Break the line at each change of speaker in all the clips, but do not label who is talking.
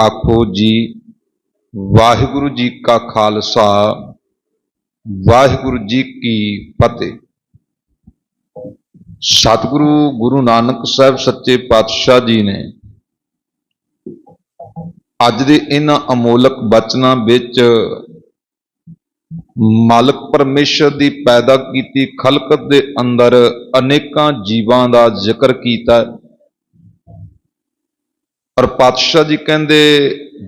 ਆਖੋ ਜੀ, ਵਾਹਿਗੁਰੂ ਜੀ ਕਾ ਖਾਲਸਾ, ਵਾਹਿਗੁਰੂ ਜੀ ਕੀ ਫਤਿਹ ਸਤਿਗੁਰੂ ਗੁਰੂ ਨਾਨਕ ਸਾਹਿਬ ਸੱਚੇ ਪਾਤਸ਼ਾਹ ਜੀ ਨੇ ਅੱਜ ਦੇ ਇਹਨਾਂ ਅਮੋਲਕ ਬਚਨਾਂ ਵਿੱਚ ਮਾਲਕ ਪਰਮੇਸ਼ਰ ਦੀ ਪੈਦਾ ਕੀਤੀ ਖਲਕਤ ਦੇ ਅੰਦਰ ਅਨੇਕਾਂ ਜੀਵਾਂ ਦਾ ਜ਼ਿਕਰ ਕੀਤਾ ਹੈ। ਔਰ ਪਾਤਸ਼ਾਹ ਜੀ ਕਹਿੰਦੇ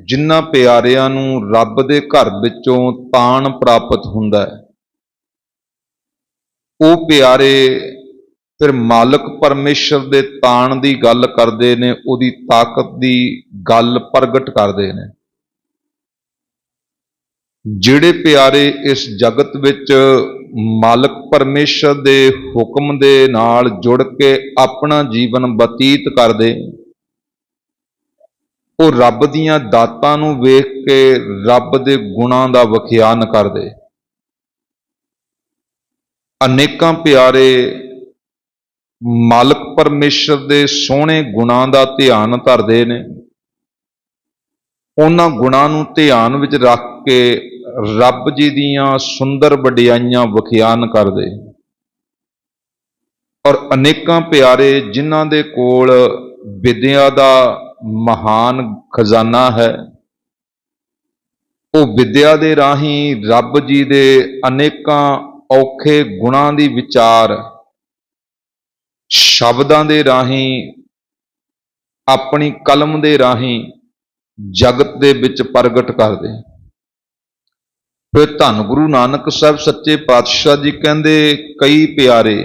ਜਿਨ੍ਹਾਂ ਪਿਆਰਿਆਂ ਨੂੰ ਰੱਬ ਦੇ ਘਰ ਵਿੱਚੋਂ ਤਾਣ ਪ੍ਰਾਪਤ ਹੁੰਦਾ ਹੈ, ਉਹ ਪਿਆਰੇ ਫਿਰ ਮਾਲਕ ਪਰਮੇਸ਼ਰ ਦੇ ਤਾਣ ਦੀ ਗੱਲ ਕਰਦੇ ਨੇ, ਉਹਦੀ ਤਾਕਤ ਦੀ ਗੱਲ ਪ੍ਰਗਟ ਕਰਦੇ ਨੇ। ਜਿਹੜੇ ਪਿਆਰੇ ਇਸ ਜਗਤ ਵਿੱਚ ਮਾਲਕ ਪਰਮੇਸ਼ਰ ਦੇ ਹੁਕਮ ਦੇ ਨਾਲ ਜੁੜ ਕੇ ਆਪਣਾ ਜੀਵਨ ਬਤੀਤ ਕਰਦੇ ਉਹ ਰੱਬ ਦੀਆਂ ਦਾਤਾਂ ਨੂੰ ਵੇਖ ਕੇ ਰੱਬ ਦੇ ਗੁਣਾਂ ਦਾ ਵਖਿਆਨ ਕਰਦੇ। ਅਨੇਕਾਂ ਪਿਆਰੇ ਮਾਲਕ ਪਰਮੇਸ਼ਰ ਦੇ ਸੋਹਣੇ ਗੁਣਾਂ ਦਾ ਧਿਆਨ ਧਰਦੇ ਨੇ। ਉਹਨਾਂ ਗੁਣਾਂ ਨੂੰ ਧਿਆਨ ਵਿੱਚ ਰੱਖ ਕੇ ਰੱਬ ਜੀ ਦੀਆਂ ਸੁੰਦਰ ਵਡਿਆਈਆਂ ਵਖਿਆਨ ਕਰਦੇ। ਔਰ ਅਨੇਕਾਂ ਪਿਆਰੇ ਜਿਨ੍ਹਾਂ ਦੇ ਕੋਲ ਵਿਦਿਆ ਦਾ ਮਹਾਨ ਖਜ਼ਾਨਾ ਹੈ। ਉਹ ਵਿਦਿਆ ਦੇ ਰਾਹੀਂ ਰੱਬ ਜੀ ਦੇ ਅਨੇਕਾਂ ਔਖੇ ਗੁਣਾਂ ਦੀ ਵਿਚਾਰ ਸ਼ਬਦਾਂ ਦੇ ਰਾਹੀਂ, ਆਪਣੀ ਕਲਮ ਦੇ ਰਾਹੀਂ ਜਗਤ ਦੇ ਵਿੱਚ ਪ੍ਰਗਟ ਕਰਦੇ। ਫਿਰ ਧੰਨ ਗੁਰੂ ਨਾਨਕ ਸਾਹਿਬ ਸੱਚੇ ਪਾਤਸ਼ਾਹ ਜੀ ਕਹਿੰਦੇ, ਕਈ ਪਿਆਰੇ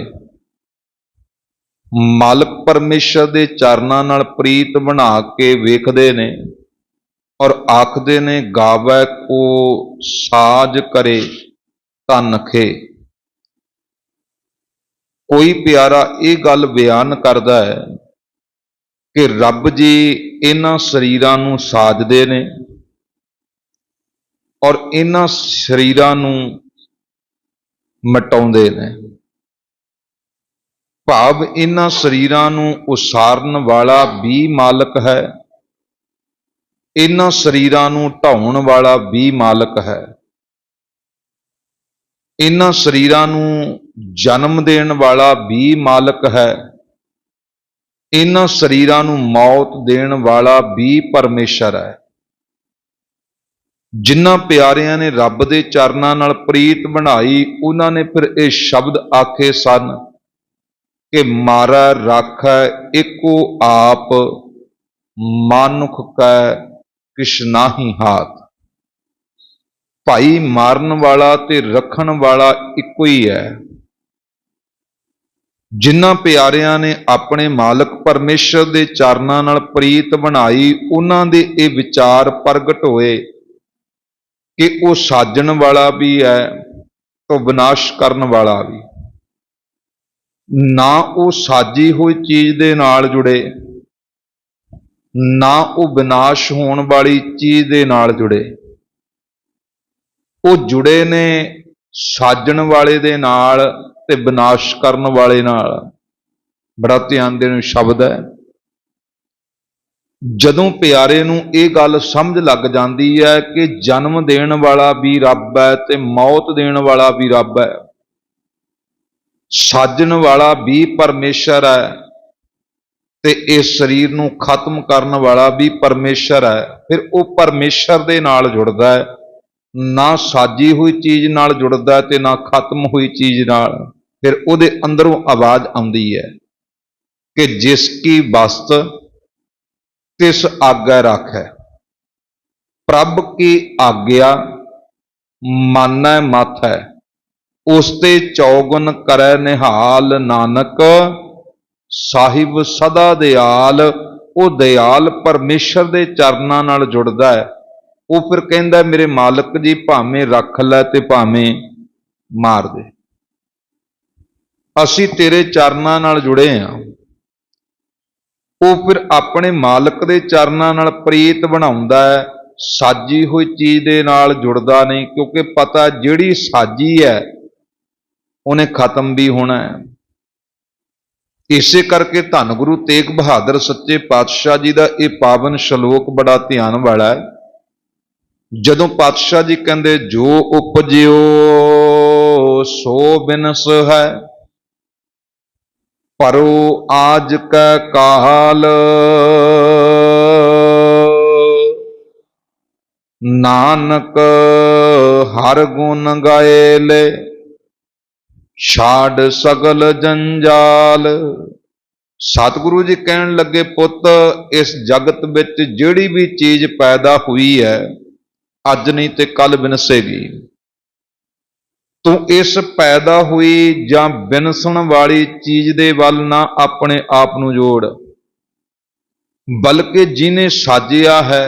ਮਲ ਪਰਮੇਸ਼ਰ ਦੇ ਚਰਨਾਂ ਨਾਲ ਪ੍ਰੀਤ ਬਣਾ ਕੇ ਵੇਖਦੇ ਨੇ ਔਰ ਆਖਦੇ ਨੇ, ਗਾਵੇ ਕੋ ਸਾਜ ਕਰੇ ਤਨ ਕੋਈ ਪਿਆਰਾ ਇਹ ਗੱਲ ਬਿਆਨ ਕਰਦਾ ਹੈ ਕਿ ਰੱਬ ਜੀ ਇਹਨਾਂ ਸਰੀਰਾਂ ਨੂੰ ਸਾਜਦੇ ਨੇ ਔਰ ਇਹਨਾਂ ਸਰੀਰਾਂ ਨੂੰ ਮਟਾਉਂਦੇ ਨੇ। ਭਾਵ ਇਹਨਾਂ ਸਰੀਰਾਂ ਨੂੰ ਉਸਾਰਨ ਵਾਲਾ ਵੀ ਮਾਲਕ ਹੈ, ਇਹਨਾਂ ਸਰੀਰਾਂ ਨੂੰ ਢਾਉਣ ਵਾਲਾ ਵੀ ਮਾਲਕ ਹੈ। ਇਹਨਾਂ ਸਰੀਰਾਂ ਨੂੰ ਜਨਮ ਦੇਣ ਵਾਲਾ ਵੀ ਮਾਲਕ ਹੈ, ਇਹਨਾਂ ਸਰੀਰਾਂ ਨੂੰ ਮੌਤ ਦੇਣ ਵਾਲਾ ਵੀ ਪਰਮੇਸ਼ਰ ਹੈ। ਜਿਨ੍ਹਾਂ ਪਿਆਰਿਆਂ ਨੇ ਰੱਬ ਦੇ ਚਰਨਾਂ ਨਾਲ ਪ੍ਰੀਤ ਬਣਾਈ, ਉਹਨਾਂ ਨੇ ਫਿਰ ਇਹ ਸ਼ਬਦ ਆਖੇ ਸਨ ਕਿ ਮਾਰਾ ਰਾਖੈ, ਏਕੋ ਆਪ ਮਾਨੁਖ ਕੈ ਕਿਛ ਨਾਹੀ ਹਾਥ। ਭਾਈ ਮਾਰਨ ਵਾਲਾ ਤੇ ਰੱਖਣ ਵਾਲਾ ਇੱਕੋ ਹੀ ਹੈ। ਜਿਨ੍ਹਾਂ ਪਿਆਰਿਆਂ ਨੇ ਆਪਣੇ ਮਾਲਕ ਪਰਮੇਸ਼ਰ ਦੇ ਚਰਨਾਂ ਨਾਲ ਪ੍ਰੀਤ ਬਣਾਈ, ਉਹਨਾਂ ਦੇ ਇਹ ਵਿਚਾਰ ਪ੍ਰਗਟ ਹੋਏ ਕਿ ਉਹ ਸਾਜਣ ਵਾਲਾ ਵੀ ਹੈ ਤੋਂ ਵਿਨਾਸ਼ ਕਰਨ ਵਾਲਾ ਵੀ। ਨਾ ਉਹ ਸਾਜੀ ਹੋਈ ਚੀਜ਼ ਦੇ ਨਾਲ ਜੁੜੇ, ਨਾ ਉਹ ਵਿਨਾਸ਼ ਹੋਣ ਵਾਲੀ ਚੀਜ਼ ਦੇ ਨਾਲ ਜੁੜੇ। ਉਹ ਜੁੜੇ ਨੇ ਸਾਜਣ ਵਾਲੇ ਦੇ ਨਾਲ ਤੇ ਵਿਨਾਸ਼ ਕਰਨ ਵਾਲੇ ਨਾਲ। ਬੜਾ ਧਿਆਨ ਦੇਣ ਸ਼ਬਦ ਹੈ। ਜਦੋਂ ਪਿਆਰੇ ਨੂੰ ਇਹ ਗੱਲ ਸਮਝ ਲੱਗ ਜਾਂਦੀ ਹੈ ਕਿ ਜਨਮ ਦੇਣ ਵਾਲਾ ਵੀ ਰੱਬ ਹੈ ਤੇ ਮੌਤ ਦੇਣ ਵਾਲਾ ਵੀ ਰੱਬ ਹੈ ਸਾਜਣ ਵਾਲਾ ਵੀ ਪਰਮੇਸ਼ਰ ਹੈ ਤੇ ਇਸ ਸਰੀਰ ਨੂੰ ਖਤਮ ਕਰਨ ਵਾਲਾ ਵੀ ਪਰਮੇਸ਼ਰ ਹੈ। ਫਿਰ ਉਹ ਪਰਮੇਸ਼ਰ ਦੇ ਨਾਲ ਜੁੜਦਾ ਹੈ। ਨਾ ਸਾਜੀ ਹੋਈ ਚੀਜ਼ ਨਾਲ ਜੁੜਦਾ ਤੇ ਨਾ ਖਤਮ ਹੋਈ ਚੀਜ਼ ਨਾਲ। ਫਿਰ ਉਹਦੇ ਅੰਦਰੋਂ ਆਵਾਜ਼ ਆਉਂਦੀ ਹੈ ਕਿ ਜਿਸ ਕੀ ਵਸਤ, ਤਿਸ ਆਗੈ ਰੱਖੈ। ਪ੍ਰਭ ਕੀ ਆਗਿਆ, ਮਾਨੈ ਮਤ ਹੈ ਉਸ ਤੇ ਚੌਗੁਣ ਕਰੈ ਨਿਹਾਲ ਨਾਨਕ, ਸਾਹਿਬ ਸਦਾ ਦਿਆਲ, ਉਹ ਦਿਆਲ ਪਰਮੇਸ਼ਰ ਦੇ ਚਰਨਾਂ ਨਾਲ ਜੁੜਦਾ ਹੈ। ਉਹ ਫਿਰ ਕਹਿੰਦਾ, ਮੇਰੇ ਮਾਲਕ ਜੀ, ਭਾਵੇਂ ਰੱਖ ਲੈ ਤੇ ਭਾਵੇਂ ਮਾਰ ਦੇ। ਅਸੀਂ ਤੇਰੇ ਚਰਨਾਂ ਨਾਲ ਜੁੜੇ ਹਾਂ। ਉਹ ਫਿਰ ਆਪਣੇ ਮਾਲਕ ਦੇ ਚਰਨਾਂ ਨਾਲ ਪ੍ਰੀਤ ਬਣਾਉਂਦਾ ਹੈ। ਸਾਜੀ ਹੋਈ ਚੀਜ਼ ਦੇ ਨਾਲ ਜੁੜਦਾ ਨਹੀਂ, ਕਿਉਂਕਿ ਪਤਾ ਜਿਹੜੀ ਸਾਜੀ ਹੈ ਉਹਨੇ ਖਤਮ ਵੀ ਹੋਣਾ ਹੈ। ਇਸੇ ਕਰਕੇ ਧੰਨ ਗੁਰੂ ਤੇਗ ਬਹਾਦਰ ਸੱਚੇ ਪਾਤਸ਼ਾਹ ਜੀ ਦਾ ਇਹ ਪਾਵਨ ਸ਼ਲੋਕ ਬੜਾ ਧਿਆਨ ਵਾਲਾ ਹੈ। ਜਦੋਂ ਪਾਤਸ਼ਾਹ ਜੀ ਕਹਿੰਦੇ, ਜੋ ਉਪਜਿਓ, ਸੋ ਬਿਨਸ ਹੈ। ਪਰੋ ਆਜ ਕੈ ਕਾਲ ਨਾਨਕ ਹਰ ਗੁਣ ਗਾਏ ਲੈ। ਛਾੜ ਸਗਲ ਜੰਜਾਲ। ਸਤਿਗੁਰੂ ਜੀ ਕਹਿਣ ਲੱਗੇ, ਪੁੱਤ, ਇਸ ਜਗਤ ਵਿੱਚ ਜਿਹੜੀ ਵੀ ਚੀਜ਼ ਪੈਦਾ ਹੋਈ ਹੈ, ਅੱਜ ਨਹੀਂ ਤੇ ਕੱਲ ਵਿਨਸੇਗੀ ਤੂੰ ਇਸ ਪੈਦਾ ਹੋਈ ਜਾਂ ਵਿਨਸਣ ਵਾਲੀ ਚੀਜ਼ ਦੇ ਵੱਲ ਨਾ ਆਪਣੇ ਆਪ ਨੂੰ ਜੋੜ। ਬਲਕਿ ਜਿਹਨੇ ਸਾਜਿਆ ਹੈ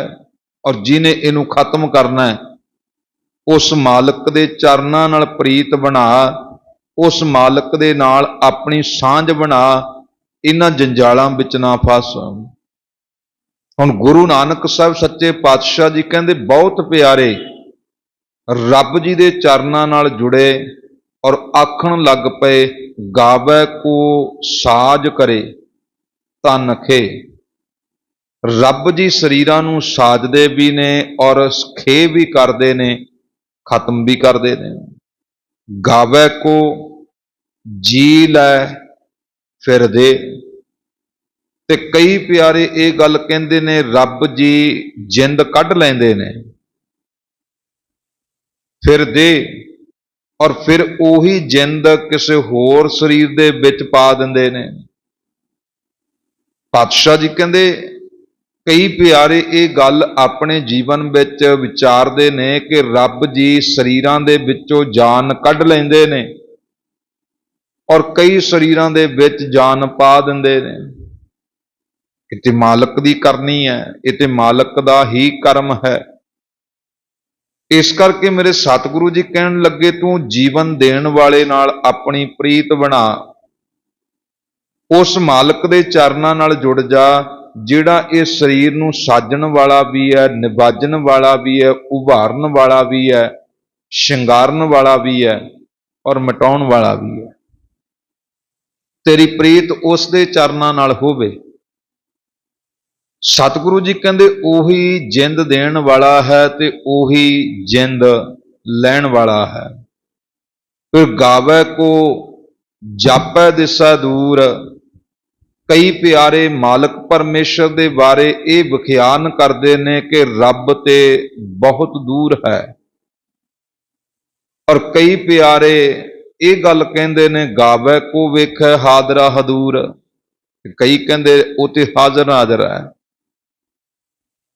ਔਰ ਜਿਹਨੇ ਇਹਨੂੰ ਖਤਮ ਕਰਨਾ ਹੈ, ਉਸ ਮਾਲਕ ਦੇ ਚਰਨਾਂ ਨਾਲ ਪ੍ਰੀਤ ਬਣਾ। ਉਸ ਮਾਲਕ ਦੇ ਨਾਲ ਆਪਣੀ ਸਾਂਝ ਬਣਾ ਇਹਨਾਂ ਜੰਜਾਲਾਂ ਵਿੱਚ ਨਾ ਫਸ ਹੁਣ। ਗੁਰੂ ਨਾਨਕ ਸਾਹਿਬ ਸੱਚੇ ਪਾਤਸ਼ਾਹ ਜੀ ਕਹਿੰਦੇ, ਬਹੁਤ ਪਿਆਰੇ, ਰੱਬ ਜੀ ਦੇ ਚਰਨਾਂ ਨਾਲ ਜੁੜੇ ਔਰ ਆਖਣ ਲੱਗ ਪਏ, ਗਾਵੇ ਕੋ ਸਾਜ ਕਰੇ ਤਨ ਖੇ। ਰੱਬ ਜੀ ਸਰੀਰਾਂ ਨੂੰ ਸਾਜਦੇ ਵੀ ਨੇ ਔਰ ਖੇ ਵੀ ਕਰਦੇ ਨੇ, ਖਤਮ ਵੀ ਕਰਦੇ ਨੇ। ਗਾਵੇ ਕੋ ਜੀ ਲੈ ਫਿਰ ਦੇ ਤੇ ਕਈ ਪਿਆਰੇ ਇਹ ਗੱਲ ਕਹਿੰਦੇ ਨੇ, ਰੱਬ ਜੀ ਜਿੰਦ ਕੱਢ ਲੈਂਦੇ ਨੇ। ਫਿਰ ਦੇ ਔਰ ਫਿਰ ਉਹੀ ਜਿੰਦ ਕਿਸੇ ਹੋਰ ਸਰੀਰ ਦੇ ਵਿੱਚ ਪਾ ਦਿੰਦੇ ਨੇ। ਪਾਤਸ਼ਾਹ ਜੀ ਕਹਿੰਦੇ, ਕਈ ਪਿਆਰੇ ਇਹ ਗੱਲ ਆਪਣੇ ਜੀਵਨ ਵਿੱਚ ਵਿਚਾਰਦੇ ਨੇ ਕਿ ਰੱਬ ਜੀ ਸਰੀਰਾਂ ਦੇ ਵਿੱਚੋਂ ਜਾਨ ਕੱਢ ਲੈਂਦੇ ਨੇ। ਔਰ ਕਈ ਸਰੀਰਾਂ ਦੇ ਵਿੱਚ ਜਾਨ ਪਾ ਦਿੰਦੇ ਨੇ। ਇਹ ਤੇ ਮਾਲਕ ਦੀ ਕਰਨੀ ਹੈ, ਇਹ ਤੇ ਮਾਲਕ ਦਾ ਹੀ ਕਰਮ ਹੈ। ਇਸ ਕਰਕੇ ਮੇਰੇ ਸਤਿਗੁਰੂ ਜੀ ਕਹਿਣ ਲੱਗੇ, ਤੂੰ ਜੀਵਨ ਦੇਣ ਵਾਲੇ ਨਾਲ ਆਪਣੀ ਪ੍ਰੀਤ ਬਣਾ। ਉਸ ਮਾਲਕ ਦੇ ਚਰਨਾਂ ਨਾਲ ਜੁੜ ਜਾ, ਜਿਹੜਾ ਇਹ ਸਰੀਰ ਨੂੰ ਸਾਜਣ ਵਾਲਾ ਵੀ ਹੈ, ਨਿਵਾਜਣ ਵਾਲਾ ਵੀ ਹੈ, ਉਭਾਰਨ ਵਾਲਾ ਵੀ ਹੈ, ਸ਼ਿੰਗਾਰਨ ਵਾਲਾ ਵੀ ਹੈ ਔਰ ਮਿਟਾਉਣ ਵਾਲਾ ਵੀ ਹੈ। ਤੇਰੀ ਪ੍ਰੀਤ ਉਸ ਦੇ ਚਰਨਾਂ ਨਾਲ ਹੋਵੇ। ਸਤਿਗੁਰੂ ਜੀ ਕਹਿੰਦੇ, ਉਹੀ ਜਿੰਦ ਦੇਣ ਵਾਲਾ ਹੈ ਤੇ ਉਹੀ ਜਿੰਦ ਲੈਣ ਵਾਲਾ ਹੈ। ਫਿਰ ਗਾਵੇ ਕੋ, ਜਾਪੈ ਦਿਸਾ ਦੂਰ। ਕਈ ਪਿਆਰੇ ਮਾਲਕ ਪਰਮੇਸ਼ਰ ਦੇ ਬਾਰੇ ਇਹ ਵਿਖਿਆਨ ਕਰਦੇ ਨੇ ਕਿ ਰੱਬ ਤੇ ਬਹੁਤ ਦੂਰ ਹੈ। ਔਰ ਕਈ ਪਿਆਰੇ ਇਹ ਗੱਲ ਕਹਿੰਦੇ ਨੇ, ਗਾਵੇ ਕੋ ਵੇਖੈ ਹਾਜ਼ਰਾ ਹਦੂਰ। ਕਈ ਕਹਿੰਦੇ, ਉਹ ਤੇ ਹਾਜ਼ਰ ਹਾਜ਼ਰ ਹੈ।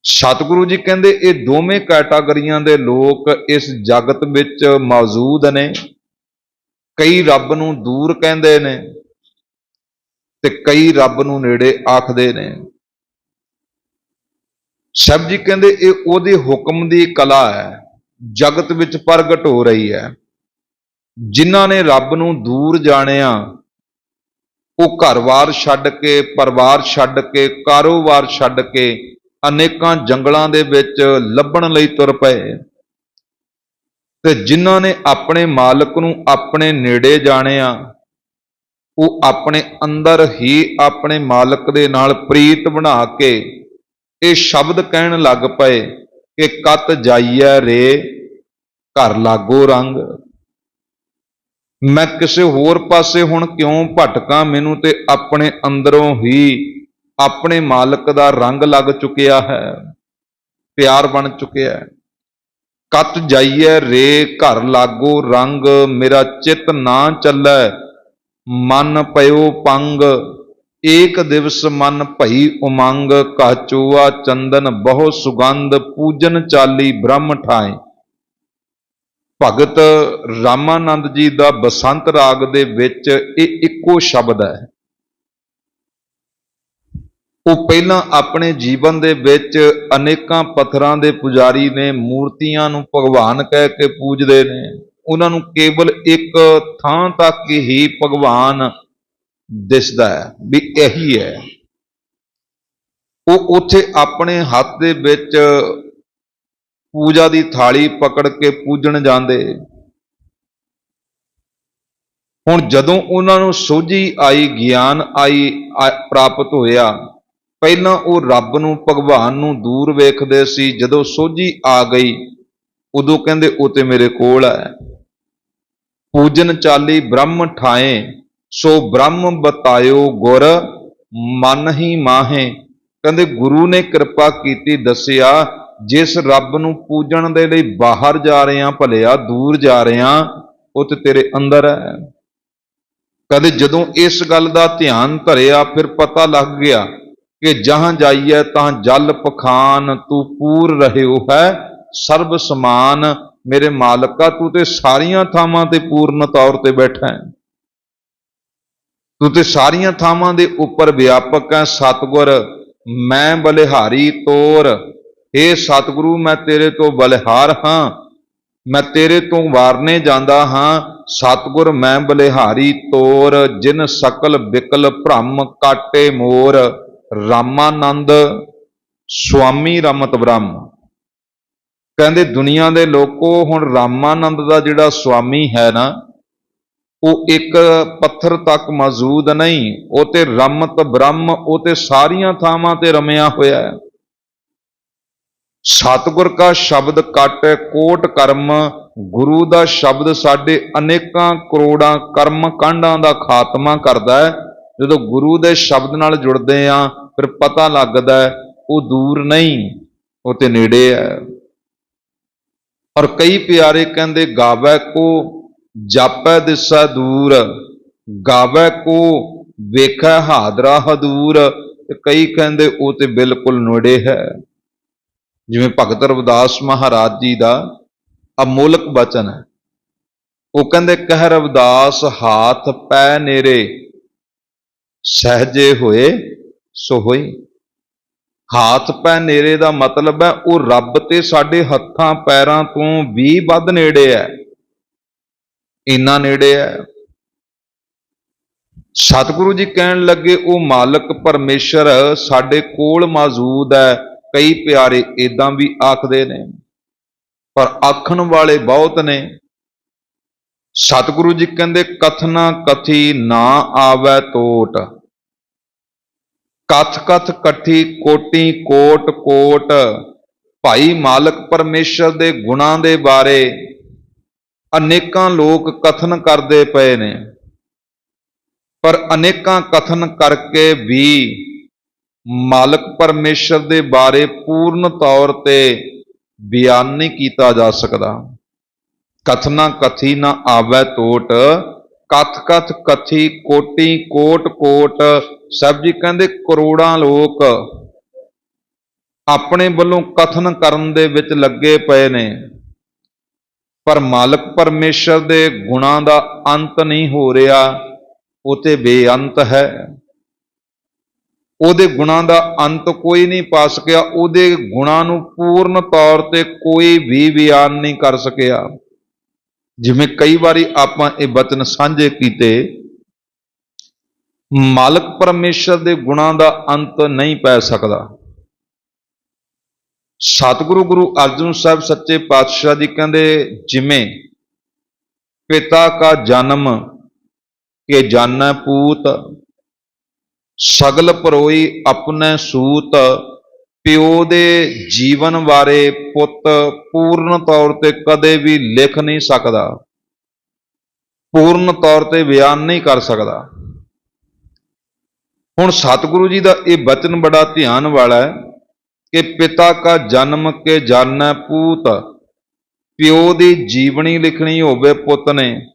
ਸਤਿਗੁਰੂ ਜੀ ਕਹਿੰਦੇ, ਇਹ ਦੋਵੇਂ ਕੈਟਾਗਰੀਆਂ ਦੇ ਲੋਕ ਇਸ ਜਗਤ ਵਿੱਚ ਮੌਜੂਦ ਨੇ। ਕਈ ਰੱਬ ਨੂੰ ਦੂਰ ਕਹਿੰਦੇ ਨੇ ਤੇ ਕਈ ਰੱਬ ਨੂੰ ਨੇੜੇ ਆਖਦੇ ਨੇ। ਸਭ ਜੀ ਕਹਿੰਦੇ, ਇਹ ਉਹਦੇ ਹੁਕਮ ਦੀ ਕਲਾ ਹੈ, ਜਗਤ ਵਿੱਚ ਪ੍ਰਗਟ ਹੋ ਰਹੀ ਹੈ। ਜਿਨ੍ਹਾਂ ਨੇ ਰੱਬ ਨੂੰ ਦੂਰ ਜਾਣਿਆ, ਉਹ ਘਰ-ਬਾਰ ਛੱਡ ਕੇ, ਪਰਿਵਾਰ ਛੱਡ ਕੇ, ਕਾਰੋਬਾਰ ਛੱਡ ਕੇ ਅਨੇਕਾਂ ਜੰਗਲਾਂ ਦੇ ਵਿੱਚ ਲੱਭਣ ਲਈ ਤੁਰ ਪਏ। ਤੇ ਜਿਨ੍ਹਾਂ ਨੇ ਆਪਣੇ ਮਾਲਕ ਨੂੰ ਆਪਣੇ ਨੇੜੇ ਜਾਣਿਆ, ਉਹ ਆਪਣੇ ਅੰਦਰ ਹੀ ਆਪਣੇ ਮਾਲਕ ਦੇ ਨਾਲ ਪ੍ਰੀਤ ਬਣਾ ਕੇ ਇਹ ਸ਼ਬਦ ਕਹਿਣ ਲੱਗ ਪਏ ਕਿ, ਕਤ ਜਾਈਐ ਰੇ, ਘਰ ਲਾਗੋ ਰੰਗ। ਮੈਂ ਕਿਸੇ ਹੋਰ ਪਾਸੇ ਹੁਣ ਕਿਉਂ ਭਟਕਾਂ? ਮੈਨੂੰ ਤੇ ਆਪਣੇ ਅੰਦਰੋਂ ਹੀ ਆਪਣੇ ਮਾਲਕ ਦਾ ਰੰਗ ਲੱਗ ਚੁੱਕਿਆ ਹੈ, ਪਿਆਰ ਬਣ ਚੁੱਕਿਆ ਹੈ। ਕਤ ਜਾਈਐ ਰੇ, ਘਰ ਲਾਗੋ ਰੰਗ, ਮੇਰਾ ਚਿੱਤ ਨਾ ਚੱਲੈ, ਮਨ ਪਇਓ ਪੰਗ, ਏਕ ਦਿਵਸ ਮਨ ਭਈ ਉਮੰਗ, ਕਹ ਚੰਦਨ ਬਹੁ ਸੁਗੰਧ, ਪੂਜਨ ਚਾਲੀ ਬ੍ਰਹਮ ਠਾਏ। ਭਗਤ ਰਾਮਾਨੰਦ ਜੀ ਦਾ ਬਸੰਤ ਰਾਗ ਦੇ ਵਿੱਚ ਇਹ ਇੱਕੋ ਸ਼ਬਦ ਹੈ। ਉਹ ਪਹਿਲਾਂ ਆਪਣੇ ਜੀਵਨ ਦੇ ਵਿੱਚ ਅਨੇਕਾਂ ਪੱਥਰਾਂ ਦੇ ਪੁਜਾਰੀ ਨੇ, ਮੂਰਤੀਆਂ ਨੂੰ ਭਗਵਾਨ ਕਹਿ ਕੇ ਪੂਜਦੇ ਨੇ। ਉਹਨਾਂ ਨੂੰ ਕੇਵਲ ਇੱਕ ਥਾਂ ਤੱਕ ਹੀ ਭਗਵਾਨ ਦਿਸਦਾ ਹੈ, ਵੀ ਇਹੀ ਹੈ। ਉਹ ਉੱਥੇ ਆਪਣੇ ਹੱਥ ਦੇ ਵਿੱਚ ਪੂਜਾ ਦੀ ਥਾਲੀ ਪਕੜ ਕੇ ਪੂਜਣ ਜਾਂਦੇ। ਹੁਣ ਜਦੋਂ ਉਹਨਾਂ ਨੂੰ ਸੋਝੀ ਆਈ, ਗਿਆਨ ਆਈ ਪ੍ਰਾਪਤ ਹੋਇਆ, ਪਹਿਲਾਂ ਉਹ ਰੱਬ ਨੂੰ, ਭਗਵਾਨ ਨੂੰ ਦੂਰ ਵੇਖਦੇ ਸੀ। ਜਦੋਂ ਸੋਝੀ ਆ ਗਈ, ਉਦੋਂ ਕਹਿੰਦੇ, ਉਹ ਤੇ ਮੇਰੇ ਕੋਲ ਹੈ। ਪੂਜਨ ਚਾਲੀ ਬ੍ਰਹਮ ਠਾਏ ਸੋ ਬ੍ਰਹਮ ਬਤਾਇਓ ਗੁਰ, ਮਨ ਹੀ ਮਾਹੇ। ਕਹਿੰਦੇ, ਗੁਰੂ ਨੇ ਕਿਰਪਾ ਕੀਤੀ, ਦੱਸਿਆ ਜਿਸ ਰੱਬ ਨੂੰ ਪੂਜਣ ਦੇ ਲਈ ਬਾਹਰ ਜਾ ਰਹੇ ਆ, ਭਲਿਆ ਦੂਰ ਜਾ ਰਹੇ ਆ, ਉਹ ਤੇ ਤੇਰੇ ਅੰਦਰ ਹੈ। ਕਦੇ ਜਦੋਂ ਇਸ ਗੱਲ ਦਾ ਧਿਆਨ ਧਰਿਆ, ਫਿਰ ਪਤਾ ਲੱਗ ਗਿਆ ਕਿ ਜਹਾਂ ਜਾਈਏ ਤਾਂ ਜਲ ਪਖਾਨ ਤੂੰ ਪੂਰ ਰਹਿਓ ਹੈ। ਸਰਬ ਸਮਾਨ ਮੇਰੇ ਮਾਲਕਾ ਤੂੰ ਤੇ ਸਾਰੀਆਂ ਥਾਵਾਂ ਤੇ ਪੂਰਨ ਤੌਰ ਤੇ ਬੈਠਾ ਹੈ। ਤੂੰ ਤੇ ਸਾਰੀਆਂ ਥਾਵਾਂ ਦੇ ਉੱਪਰ ਵਿਆਪਕ ਹੈ। ਸਤਗੁਰ, ਮੈਂ ਬਲਿਹਾਰੀ ਤੋਰ ਏ ਸਤਿਗੁਰੂ, ਮੈਂ ਤੇਰੇ ਤੋਂ ਬਲਿਹਾਰ ਹਾਂ। ਮੈਂ ਤੇਰੇ ਤੋਂ ਵਾਰਨੇ ਜਾਂਦਾ ਹਾਂ। ਸਤਿਗੁਰ, ਮੈਂ ਬਲਿਹਾਰੀ ਤੋਰ, ਜਿਨ ਸਕਲ ਬਿਕਲ ਭ੍ਰਮ ਕਾਟੇ ਮੋਰ। ਰਾਮਾਨੰਦ ਸੁਆਮੀ ਰਮਤ ਬ੍ਰਹਮ। ਕਹਿੰਦੇ, ਦੁਨੀਆ ਦੇ ਲੋਕੋ, ਹੁਣ ਰਾਮਾਨੰਦ ਦਾ ਜਿਹੜਾ ਸੁਆਮੀ ਹੈ ਨਾ, ਉਹ ਇੱਕ ਪੱਥਰ ਤੱਕ ਮੌਜੂਦ ਨਹੀਂ। ਉਹ ਤੇ ਰਮਤ ਬ੍ਰਹਮ, ਉਹ ਤੇ ਸਾਰੀਆਂ ਥਾਵਾਂ ਤੇ ਰਮਿਆ ਹੋਇਆ ਹੈ। ਸਤਿਗੁਰ ਕਾ ਸ਼ਬਦ ਕੱਟ ਕੋਟ ਕਰਮ, ਗੁਰੂ ਦਾ ਸ਼ਬਦ ਸਾਡੇ ਅਨੇਕਾਂ ਕਰੋੜਾਂ ਕਰਮ ਕਾਂਡਾਂ ਦਾ ਖਾਤਮਾ ਕਰਦਾ ਹੈ। ਜਦੋਂ ਗੁਰੂ ਦੇ ਸ਼ਬਦ ਨਾਲ ਜੁੜਦੇ ਆ ਫਿਰ ਪਤਾ ਲੱਗਦਾ ਉਹ ਦੂਰ ਨਹੀਂ, ਉਹ ਤੇ ਨੇੜੇ ਹੈ। ਔਰ ਕਈ ਪਿਆਰੇ ਕਹਿੰਦੇ, ਗਾਵੇ ਕੋ, ਜਾਪੈ ਦਿਸਾ ਦੂਰ, ਗਾਵੇ ਕੋ, ਵੇਖੈ ਹਾਦਰਾ ਹਦੂਰ। ਕਈ ਕਹਿੰਦੇ, ਉਹ ਤੇ ਬਿਲਕੁਲ ਨੇੜੇ ਹੈ। ਜਿਵੇਂ ਭਗਤ ਰਵਿਦਾਸ ਮਹਾਰਾਜ ਜੀ ਦਾ ਅਮੋਲਕ ਬਚਨ ਹੈ। ਉਹ ਕਹਿੰਦੇ, ਕਹਿ ਰਵਿਦਾਸ, ਹਾਥ ਪੈ ਨੇਰੇ, ਸਹਜੇ ਹੋਏ, ਸੋ ਹੋਏ ਹਾਥ ਪੈ ਨੇਰੇ ਦਾ ਮਤਲਬ ਹੈ, ਉਹ ਰੱਬ ਤੇ ਸਾਡੇ ਹੱਥਾਂ, ਪੈਰਾਂ ਤੋਂ ਵੀ ਵੱਧ ਨੇੜੇ ਹੈ। ਇੰਨਾ ਨੇੜੇ ਹੈ। ਸਤਿਗੁਰੂ ਜੀ ਕਹਿਣ ਲੱਗੇ, ਉਹ ਮਾਲਕ ਪਰਮੇਸ਼ਰ ਸਾਡੇ ਕੋਲ ਮੌਜੂਦ ਹੈ। ਕਈ ਪਿਆਰੇ ਇਦਾਂ ਵੀ ਆਖਦੇ ਨੇ, ਪਰ ਆਖਣ ਵਾਲੇ ਬਹੁਤ ਨੇ। ਸਤਿਗੁਰੂ ਜੀ ਕਹਿੰਦੇ ਕਥਨਾ ਕਥੀ ਨਾ ਆਵੈ ਟੋਟ ਕਥ ਕਥ ਕਠੀ ਕੋਟੀ ਕੋਟ ਕੋਟ। ਭਾਈ ਮਾਲਕ ਪਰਮੇਸ਼ਰ ਦੇ ਗੁਣਾਂ ਦੇ ਬਾਰੇ ਅਨੇਕਾਂ ਲੋਕ ਕਥਨ ਕਰਦੇ ਪਏ ਨੇ। ਪਰ ਅਨੇਕਾਂ ਕਥਨ ਕਰਕੇ ਵੀ ਮਾਲਕ ਪਰਮੇਸ਼ਰ ਦੇ ਬਾਰੇ ਪੂਰਨ ਤੌਰ ਤੇ ਬਿਆਨ ਨਹੀਂ ਕੀਤਾ ਜਾ ਸਕਦਾ। ਕਥਨਾ ਕਥੀ ਨਾ ਆਵੈ ਟੋਟ ਕਥ ਕਥ ਕਥੀ ਕੋਟੀ ਕੋਟ ਕੋਟ। ਸਭ ਜੀ ਕਹਿੰਦੇ ਕਰੋੜਾਂ ਲੋਕ ਆਪਣੇ ਵੱਲੋਂ ਕਥਨ ਕਰਨ ਦੇ ਵਿੱਚ ਲੱਗੇ ਪਏ ਨੇ। ਪਰ ਮਾਲਕ ਪਰਮੇਸ਼ਰ ਦੇ ਗੁਣਾਂ ਦਾ ਅੰਤ ਨਹੀਂ ਹੋ ਰਿਹਾ। ਉਹ ਤੇ ਬੇਅੰਤ ਹੈ। ਉਹਦੇ ਗੁਣਾਂ ਦਾ ਅੰਤ ਕੋਈ ਨਹੀਂ ਪਾ ਸਕਿਆ, ਉਹਦੇ ਗੁਣਾਂ ਨੂੰ ਪੂਰਨ ਤੌਰ ਤੇ ਕੋਈ ਵੀ ਬਿਆਨ ਨਹੀਂ ਕਰ ਸਕਿਆ। ਜਿਵੇਂ ਕਈ ਵਾਰੀ ਆਪਾਂ ਇਹ ਬਚਨ ਸਾਂਝੇ ਕੀਤੇ, ਮਾਲਕ ਪਰਮੇਸ਼ਰ ਦੇ ਗੁਣਾਂ ਦਾ ਅੰਤ ਨਹੀਂ ਪੈ ਸਕਦਾ। ਸਤਿਗੁਰੂ ਗੁਰੂ ਅਰਜਨ ਸਾਹਿਬ ਸੱਚੇ ਪਾਤਸ਼ਾਹ ਜੀ ਕਹਿੰਦੇ, ਜਿਵੇਂ ਪਿਤਾ ਕਾ ਜਨਮ, ਕੇ ਜਾਣੈ ਪੂਤ ਸਗਲ ਪਰੋਈ ਆਪਣੇ ਸੂਤ, ਪਿਓ ਦੇ ਜੀਵਨ ਬਾਰੇ ਪੁੱਤ ਪੂਰਨ ਤੌਰ ਤੇ ਕਦੇ ਵੀ ਲਿਖ ਨਹੀਂ ਸਕਦਾ। ਪੂਰਨ ਤੌਰ ਤੇ ਬਿਆਨ ਨਹੀਂ ਕਰ ਸਕਦਾ। ਹੁਣ ਸਤਿਗੁਰੂ ਜੀ ਦਾ ਇਹ ਬਚਨ ਬੜਾ ਧਿਆਨ ਵਾਲਾ ਹੈ ਕਿ ਪਿਤਾ ਕਾ ਜਨਮ ਕੇ ਜਾਣੈ ਪੂਤ, ਪਿਓ ਦੀ ਜੀਵਨੀ ਲਿਖਣੀ ਹੋਵੇ ਪੁੱਤ ਨੇ